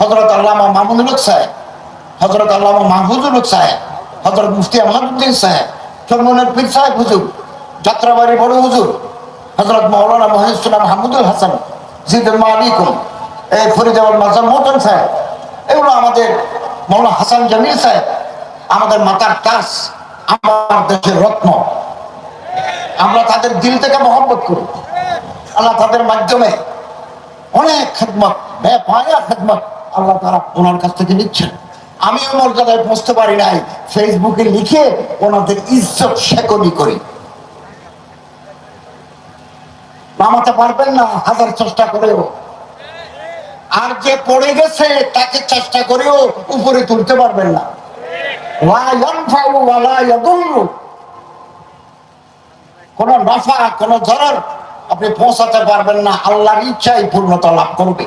হজরত আল্লামা মামুনুল হক সাহেব হজরত আল্লামা মাহফুজুল হক সাহেব হজরত মুফতি আহমদুদ্দিন সাহেব, চরমনের পীর সাহেব হুজুর যাত্রাবাড়ি বড় হুজুর হজরত মৌলানা মহিসুল্লাহ মাহমুদুল হাসান জিদুল মালিকুম এই ফরিদাবাদ মাজার মোটন সাহেব, এগুলো আমাদের মৌলানা হাসান জামিল সাহেব, আমাদের মাতার তাস, আমার দেশের রত্ন। আমরা তাদের দিল থেকে মহব্বত করি। আল্লাহ তাদের মাধ্যমে অনেক খেদমত বেপায়া খেদমত আল্লাহ তারা ওনার কাছ থেকে নিচ্ছেন। আমিও মর্যাদায় পৌঁছতে পারি নাই, ফেসবুকে লিখে ওনাদের ইজ্জত শেকনি করি। নামাতে পারবেন না, হাজার চেষ্টা করেও। আর যে পড়ে গেছে, তাকে চেষ্টা করেও উপরে তুলতে পারবেন না। কোন নফা, কোন ধরার আপনি পৌঁছাতে পারবেন না, আল্লাহর ইচ্ছাই পূর্ণতা লাভ করবে।